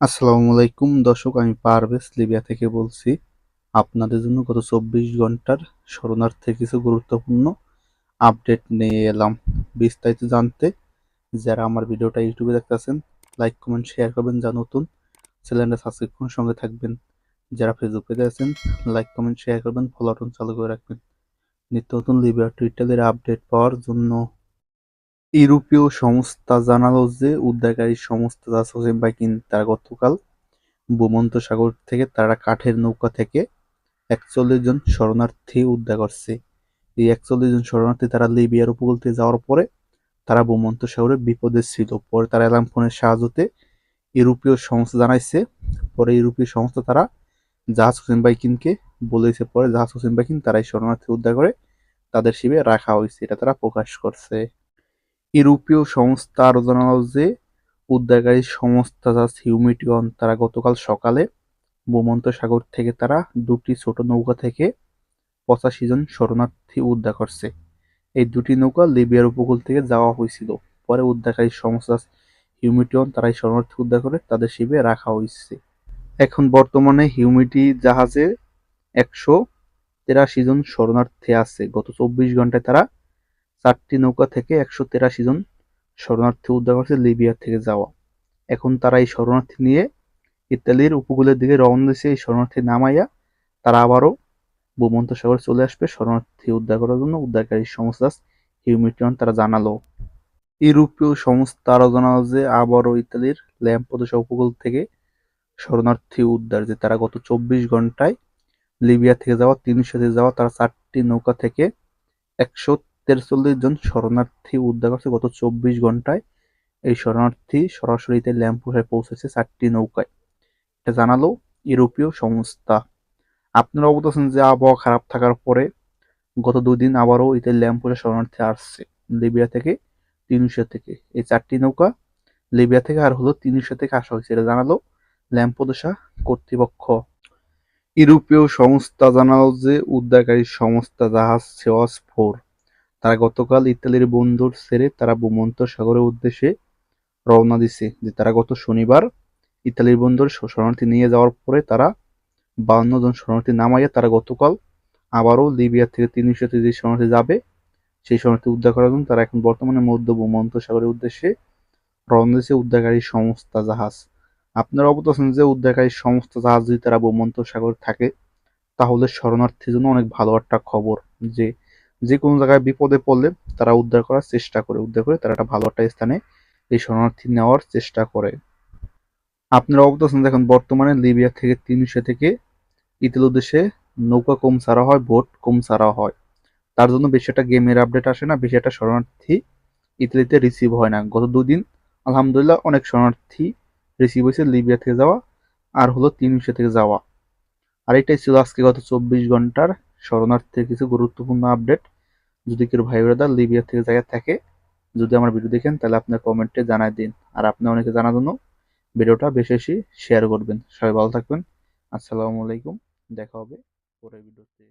আসসালামু আলাইকুম। দর্শক, আমি পারভেজ লিবিয়া থেকে বলছি। আপনাদের জন্য গত চব্বিশ ঘণ্টার শরণার্থীর কিছু গুরুত্বপূর্ণ আপডেট নিয়ে এলাম। বিস্তারিত জানতে যারা আমার ভিডিওটা ইউটিউবে দেখতেছেন, লাইক, কমেন্ট, শেয়ার করবেন যা নতুন। চ্যানেলটা সাবস্ক্রাইব করুন, সঙ্গে থাকবেন। যারা ফেসবুক পেজে আছেন, লাইক, কমেন্ট, শেয়ার করবেন, ফলো চালু করে রাখবেন। নিত্য নতুন লিবিয়া টুইটারের আপডেট পাওয়ার জন্য ইউরোপীয় সংস্থা জানালো যে, উদ্ধারকারী সংস্থা হোসেন বাইকিন তারা গতকাল ভূমধ্যসাগর থেকে তারা কাঠের নৌকা থেকে একচল্লিশ জন শরণার্থী উদ্ধার করছে। এই একচল্লিশ জন শরণার্থী তারা লিবিয়ার উপকূল থেকে যাওয়ার পরে তারা ভূমধ্যসাগরে বিপদে ছিল। পরে তারা এলাম ফোনের সাহায্যতে ইউরোপীয় সংস্থা জানাইছে। পরে ইউরোপীয় সংস্থা তারা জাহাজ হোসেন বাইকিনকে বলেছে। পরে জাহাজ হোসেন বাইকিন তারা এই শরণার্থী উদ্ধার করে তাদের শিবে রাখা হয়েছে। এটা তারা প্রকাশ করছে। ইউরোপীয় সংস্থা আরও জানালো যে উদ্ধারকারী সংস্থা জাস্ট হিউমিটিয়ন তারা গতকাল সকালে বোমন্ত ভূমধ্যসাগর থেকে তারা দুটি ছোট নৌকা থেকে পঁচাশি জন শরণার্থী উদ্ধার করছে। এই দুটি নৌকা লিবিয়ার উপকূল থেকে যাওয়া হয়েছিল। পরে উদ্ধারকারী সংস্থা হিউমিটিয়ন তারা এই শরণার্থী উদ্ধার করে তাদের শিবে রাখা হয়েছে। এখন বর্তমানে হিউমিটি জাহাজে একশো তেরাশি জন শরণার্থী আছে। গত চব্বিশ ঘন্টায় তারা চারটি নৌকা থেকে একশো তেরাশি জন শরণার্থী উদ্ধার করছে লিবিয়া থেকে যাওয়া। এখন তারা এই শরণার্থী নিয়ে ইতালির উপকূলের দিকে রওনা দিয়েছে। এই শরণার্থী নামাইয়া তারা আবারও ভূমধ্যসাগরে চলে আসবে। শরণার্থী উদ্ধার করার জন্য উদ্ধারকারী সংস্থা হিউমিটিয়ন তারা জানালো। ইউরোপীয় সংস্থা আরও জানালো যে আবারও ইতালির ল্যাম্পোদোসা উপকূল থেকে শরণার্থী উদ্ধার, যে তারা গত চব্বিশ ঘন্টায় লিবিয়া থেকে যাওয়া তিনশো থেকে যাওয়া, তারা চারটি নৌকা থেকে একশো তেরচল্লিশ জন শরণার্থী উদ্ধার করছে গত চব্বিশ ঘন্টায়। এই শরণার্থী সরাসরিতে ল্যাম্পোসায় পৌঁছেছে চারটি নৌকায়। এটা জানালো ইউরোপীয় সংস্থা। আপনারা অবগত আছেন যে আবহাওয়া খারাপ থাকার পরে গত দুই দিন আবারও এতে ল্যাম্পোসা শরণার্থী আসছে লিবিয়া থেকে তিনশো থেকে। এই চারটি নৌকা লিবিয়া থেকে আর হলো তিনশো থেকে আসা হয়েছে। এটা জানালো ল্যাম্পোদশা কর্তৃপক্ষ। ইউরোপীয় সংস্থা জানালো যে উদ্ধারকারী সংস্থা জাহাজ সেওয়াস ফোর তারা গতকাল ইতালির বন্দর ছেড়ে তারা ভূমধ্যসাগরের উদ্দেশ্যে রওনা দিছে। যে তারা গত শনিবার ইতালির বন্দর শরণার্থী নিয়ে যাওয়ার পরে তারা বাউন্ন জন শরণার্থী নামাইয়া তারা গতকাল আবারও লিবিয়া থেকে তিনশো যে শরণার্থী যাবে। সেই শরণার্থী উদ্ধার করার জন্য তারা এখন বর্তমানে মধ্য ভূমধ্যসাগরের উদ্দেশ্যে রওনা দিয়েছে উদ্ধারকারী সংস্থা জাহাজ। আপনারা অবগত আছেন যে উদ্ধারকারী সংস্থা জাহাজ যদি তারা ভূমধ্যসাগর থাকে, তাহলে শরণার্থীর জন্য অনেক ভালো একটা খবর যে যে কোনো জায়গায় বিপদে পড়লে তারা উদ্ধার করার চেষ্টা করে, উদ্ধার করে তারা একটা ভালো একটা স্থানে এই শরণার্থী নেওয়ার চেষ্টা করে। আপনারা অবগত আছেন দেখুন বর্তমানে লিবিয়া থেকে তিনশো থেকে ইতালি উদ্দেশ্যে নৌকা কম ছাড়া হয়, বোট কম ছাড়া হয়। তার জন্য বেশি একটা গেমের আপডেট আসে না, বেশি একটা শরণার্থী ইতালিতে রিসিভ হয় না। গত দুদিন আলহামদুলিল্লাহ অনেক শরণার্থী রিসিভ হয়েছে লিবিয়া থেকে যাওয়া, আর হলো তিনশো থেকে যাওয়া। আর এটাই ছিল আজকে গত চব্বিশ ঘণ্টার শরণার্থীর কিছু গুরুত্বপূর্ণ আপডেট যদি কেউ ভাই ব্রাদার লিবিয়া থেকে জায়গায় থাকে, যদি আমার ভিডিও দেখেন, তাহলে আপনার কমেন্টে জানাই দিন। আর আপনি অনেকে জানার জন্য ভিডিওটা বেশি বেশি শেয়ার করবেন। সবাই ভালো থাকবেন। আসসালামু আলাইকুম। দেখা হবে পরের ভিডিওতে